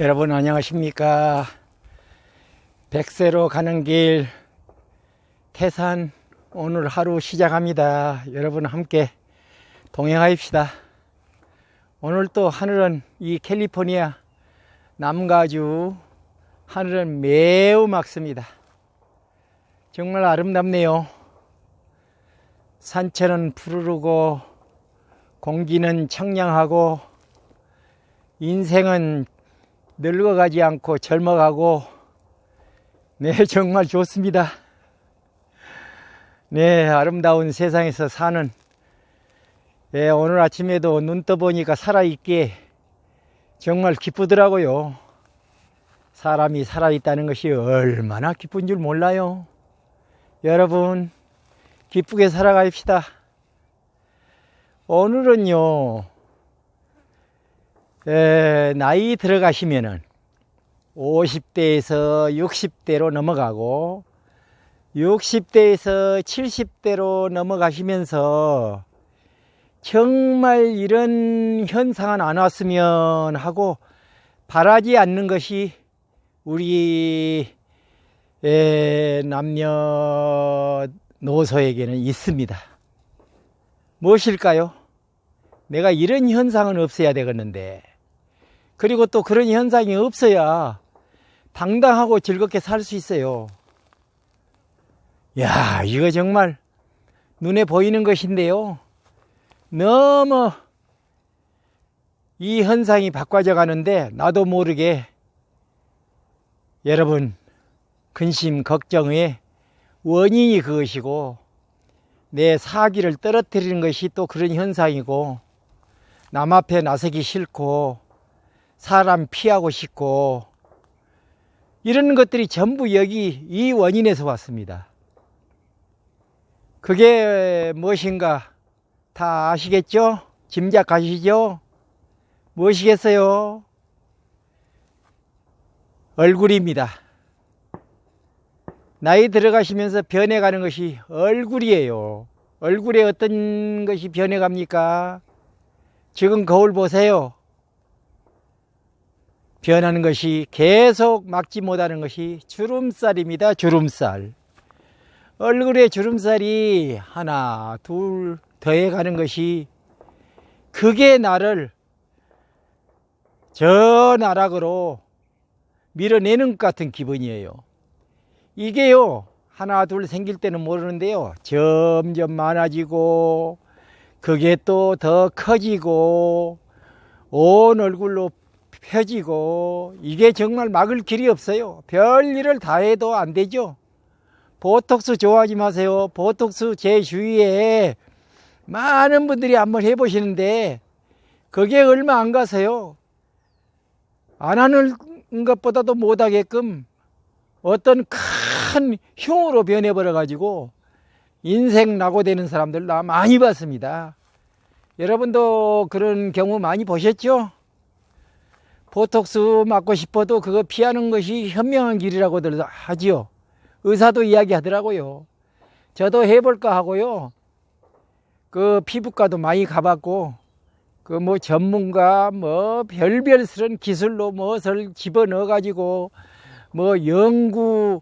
여러분 안녕하십니까? 백세로 가는 길 태산 오늘 하루 시작합니다. 여러분 함께 동행하입시다. 오늘 또 하늘은 이 캘리포니아 남가주 하늘은 매우 맑습니다. 정말 아름답네요. 산천은 푸르르고 공기는 청량하고 인생은 늙어가지 않고 젊어가고 네 정말 좋습니다. 네 아름다운 세상에서 사는 네, 오늘 아침에도 눈 떠보니까 살아있게 정말 기쁘더라고요. 사람이 살아있다는 것이 얼마나 기쁜 줄 몰라요. 여러분 기쁘게 살아갑시다. 오늘은요 에, 나이 들어가시면은 50대에서 60대로 넘어가고 60대에서 70대로 넘어가시면서 정말 이런 현상은 안 왔으면 하고 바라지 않는 것이 우리 에, 남녀 노소에게는 있습니다. 무엇일까요? 내가 이런 현상은 없어야 되겠는데 그리고 또 그런 현상이 없어야 당당하고 즐겁게 살 수 있어요. 야, 이거 정말 눈에 보이는 것인데요. 너무 이 현상이 바꿔져 가는데 나도 모르게 여러분 근심 걱정의 원인이 그것이고 내 사기를 떨어뜨리는 것이 또 그런 현상이고 남 앞에 나서기 싫고 사람 피하고 싶고 이런 것들이 전부 여기 이 원인에서 왔습니다. 그게 무엇인가 다 아시겠죠? 짐작하시죠? 무엇이겠어요? 얼굴입니다. 나이 들어가시면서 변해가는 것이 얼굴이에요. 얼굴에 어떤 것이 변해갑니까? 지금 거울 보세요. 변하는 것이 계속 막지 못하는 것이 주름살입니다. 주름살. 얼굴에 주름살이 하나, 둘 더해 가는 것이 그게 나를 저 나락으로 밀어내는 것 같은 기분이에요. 이게요, 하나, 둘 생길 때는 모르는데요. 점점 많아지고, 그게 또 더 커지고, 온 얼굴로 펴지고 이게 정말 막을 길이 없어요. 별일을 다 해도 안 되죠. 보톡스 좋아하지 마세요. 보톡스 제 주위에 많은 분들이 한번 해보시는데 그게 얼마 안 가세요. 안 하는 것보다도 못하게끔 어떤 큰 흉으로 변해버려 가지고 인생 낙오되는 사람들 나 많이 봤습니다. 여러분도 그런 경우 많이 보셨죠? 보톡스 맞고 싶어도 그거 피하는 것이 현명한 길이라고들 하지요. 의사도 이야기하더라고요. 저도 해볼까 하고요. 그 피부과도 많이 가봤고, 그 뭐 전문가 뭐 별별스런 기술로 무엇을 집어넣어 가지고 뭐 영구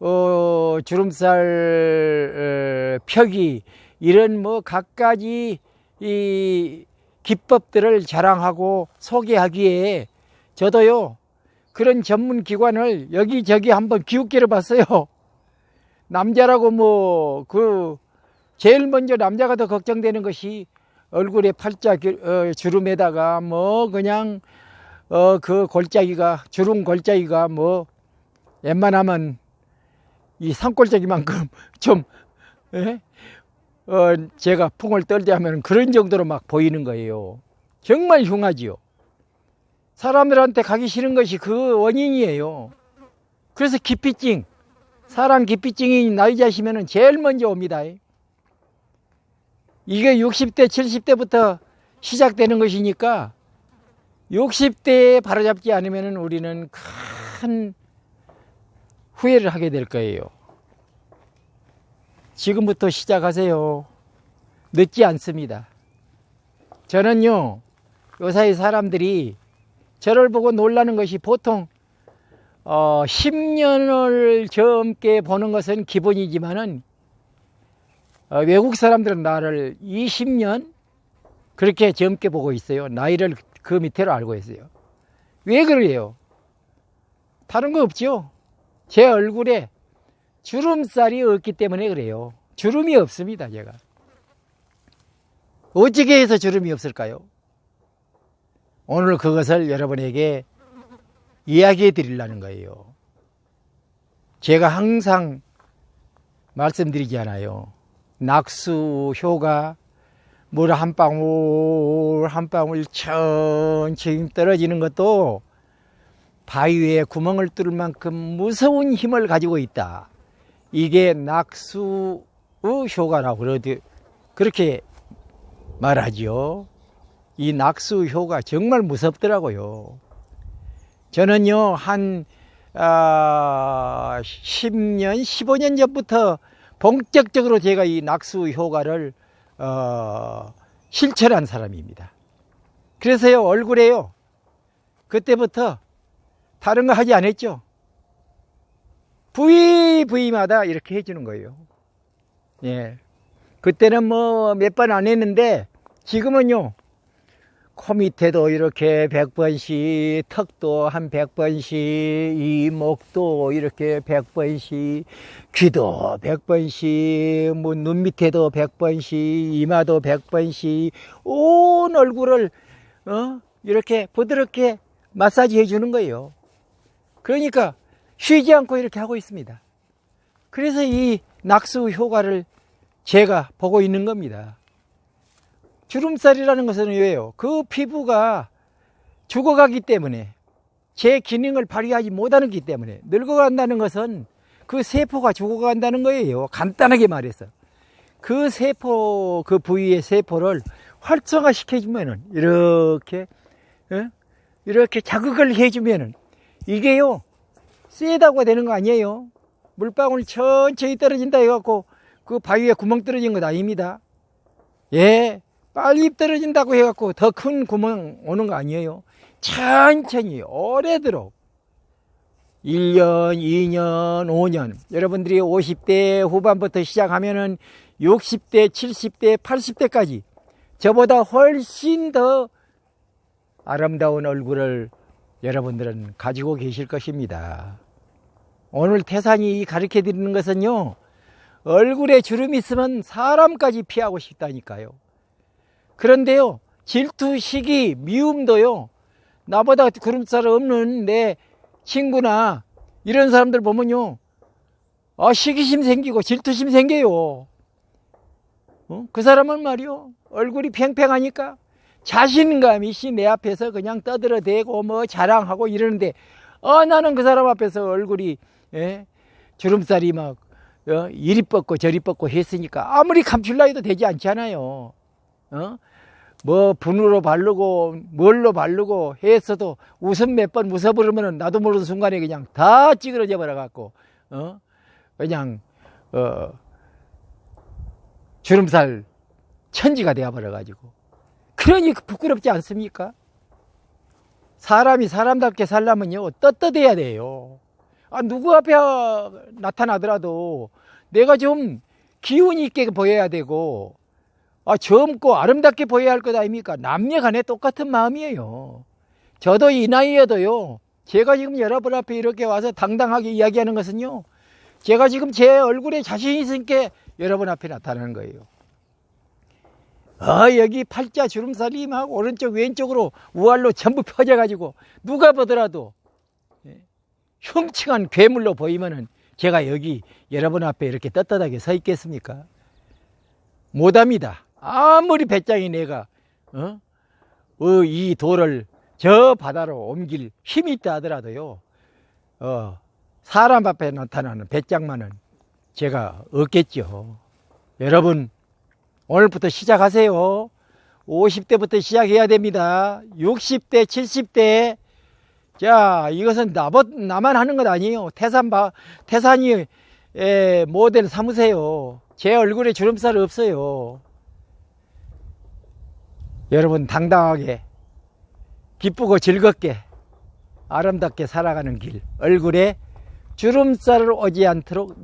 어 주름살 어, 펴기 이런 뭐 갖가지 이 기법들을 자랑하고 소개하기에 저도요, 그런 전문 기관을 여기저기 한번 기웃기를 봤어요. 남자라고 뭐, 그, 제일 먼저 남자가 더 걱정되는 것이 얼굴에 팔자 어, 주름에다가 뭐, 그냥, 어, 그 골짜기가, 주름 골짜기가 뭐, 웬만하면 이 산골짜기만큼 좀, 예? 어, 제가 풍을 떨자면 그런 정도로 막 보이는 거예요. 정말 흉하지요. 사람들한테 가기 싫은 것이 그 원인이에요. 그래서 기피증, 사람 기피증이 나이 자시면 제일 먼저 옵니다. 이게 60대, 70대부터 시작되는 것이니까 60대에 바로잡지 않으면 우리는 큰 후회를 하게 될 거예요. 지금부터 시작하세요. 늦지 않습니다. 저는요, 요사이 사람들이 저를 보고 놀라는 것이 보통 어, 10년을 젊게 보는 것은 기본이지만은 어, 외국 사람들은 나를 20년 그렇게 젊게 보고 있어요. 나이를 그 밑으로 알고 있어요. 왜 그래요? 다른 거 없죠. 제 얼굴에 주름살이 없기 때문에 그래요. 주름이 없습니다, 제가. 어찌게 해서 주름이 없을까요? 오늘 그것을 여러분에게 이야기해 드리려는 거예요. 제가 항상 말씀드리지 않아요. 낙수 효가 물 한 방울 한 방울 천천히 떨어지는 것도 바위에 구멍을 뚫을 만큼 무서운 힘을 가지고 있다. 이게 낙수 효과라고 그러지 그렇게 말하지요. 이 낙수 효가 정말 무섭더라고요. 저는요, 한, 아, 10년, 15년 전부터 본격적으로 제가 이 낙수 효과를, 어, 실천한 사람입니다. 그래서요, 얼굴에요, 그때부터 다른 거 하지 않았죠. 부위, 부위마다 이렇게 해주는 거예요. 예. 그때는 뭐 몇 번 안 했는데, 지금은요, 코 밑에도 이렇게 100번씩, 턱도 한 100번씩, 이 목도 이렇게 100번씩, 귀도 100번씩, 뭐 눈 밑에도 100번씩, 이마도 100번씩, 온 얼굴을, 어? 이렇게 부드럽게 마사지 해주는 거예요. 그러니까 쉬지 않고 이렇게 하고 있습니다. 그래서 이 낙수 효과를 제가 보고 있는 겁니다. 주름살이라는 것은 왜요? 그 피부가 죽어가기 때문에 제 기능을 발휘하지 못하기 때문에 늙어간다는 것은 그 세포가 죽어간다는 거예요. 간단하게 말해서. 그 세포, 그 부위의 세포를 활성화 시켜주면은, 이렇게, 어? 이렇게 자극을 해주면은, 이게요, 세다고 되는 거 아니에요. 물방울이 천천히 떨어진다 해갖고, 그 바위에 구멍 떨어진 것 아닙니다. 예, 빨리 떨어진다고 해갖고 더 큰 구멍 오는 거 아니에요. 천천히 오래도록 1년, 2년, 5년 여러분들이 50대 후반부터 시작하면은 60대, 70대, 80대까지 저보다 훨씬 더 아름다운 얼굴을 여러분들은 가지고 계실 것입니다. 오늘 태산이 가르쳐 드리는 것은요, 얼굴에 주름 있으면 사람까지 피하고 싶다니까요. 그런데요, 질투, 시기, 미움도요, 나보다 구름살 없는 내 친구나 이런 사람들 보면요, 아, 시기심 생기고 질투심 생겨요. 어? 그 사람은 말이요, 얼굴이 팽팽하니까 자신감이 씨 내 앞에서 그냥 떠들어대고 뭐 자랑하고 이러는데, 아, 나는 그 사람 앞에서 얼굴이, 예? 주름살이 막, 어? 이리 뻗고 저리 뻗고 했으니까 아무리 감출라 해도 되지 않잖아요. 어? 뭐 분으로 바르고 뭘로 바르고 했어도 웃음 몇 번 웃어버리면 나도 모르는 순간에 그냥 다 찌그러져 버려 갖고 어 그냥 어 주름살 천지가 되어 버려 가지고 그러니 부끄럽지 않습니까? 사람이 사람답게 살려면요 떳떳해야 돼요. 아 누구 앞에 나타나더라도 내가 좀 기운 있게 보여야 되고 아, 젊고 아름답게 보여야 할 것 아닙니까? 남녀 간에 똑같은 마음이에요. 저도 이 나이에도요, 제가 지금 여러분 앞에 이렇게 와서 당당하게 이야기하는 것은요, 제가 지금 제 얼굴에 자신 있으니까 여러분 앞에 나타나는 거예요. 아, 여기 팔자 주름살이 막 오른쪽 왼쪽으로 우알로 전부 펴져가지고 누가 보더라도 예, 흉측한 괴물로 보이면은 제가 여기 여러분 앞에 이렇게 떳떳하게 서 있겠습니까? 못합니다. 아무리 배짱이 내가 어? 어, 이 돌을 저 바다로 옮길 힘이 있다 하더라도요. 어, 사람 앞에 나타나는 배짱만은 제가 없겠죠. 여러분 오늘부터 시작하세요. 50대부터 시작해야 됩니다. 60대, 70대. 자, 이것은 나버, 나만 하는 것 아니에요. 태산 바, 태산이 에, 모델 삼으세요. 제 얼굴에 주름살 없어요. 여러분 당당하게 기쁘고 즐겁게 아름답게 살아가는 길 얼굴에 주름살을 오지 않도록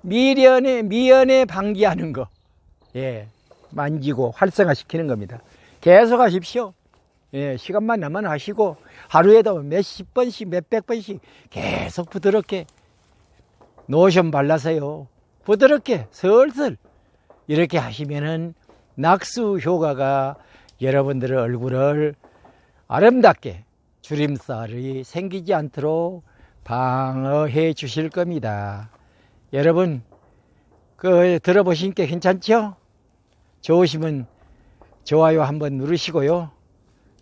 미련에 미연에 방기하는 거 예, 만지고 활성화시키는 겁니다. 계속 하십시오. 예, 시간만 나면 하시고 하루에도 몇십 번씩 몇백 번씩 계속 부드럽게 노션 발라서요. 부드럽게 슬슬 이렇게 하시면은 낙수 효과가 여러분들의 얼굴을 아름답게 주림살이 생기지 않도록 방어해 주실 겁니다. 여러분, 그 들어보시니까 괜찮죠? 좋으시면 좋아요 한번 누르시고요.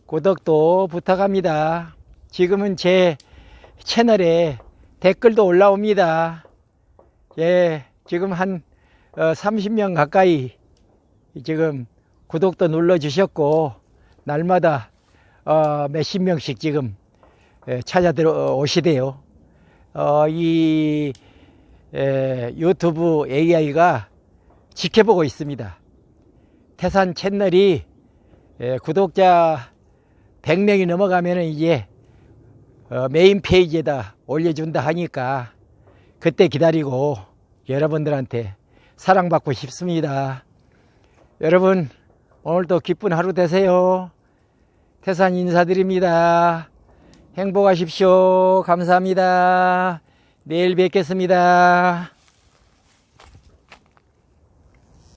구독도 부탁합니다. 지금은 제 채널에 댓글도 올라옵니다. 예, 지금 한 30명 가까이 지금 구독도 눌러주셨고, 날마다 어, 몇십 명씩 지금 예, 찾아 들어오시대요. 어, 이 에, 유튜브 AI가 지켜보고 있습니다. 태산 채널이 에, 구독자 100명이 넘어가면 이제 어, 메인 페이지에다 올려준다 하니까 그때 기다리고 여러분들한테 사랑받고 싶습니다. 여러분 오늘도 기쁜 하루 되세요. 태산 인사드립니다. 행복하십시오. 감사합니다. 내일 뵙겠습니다.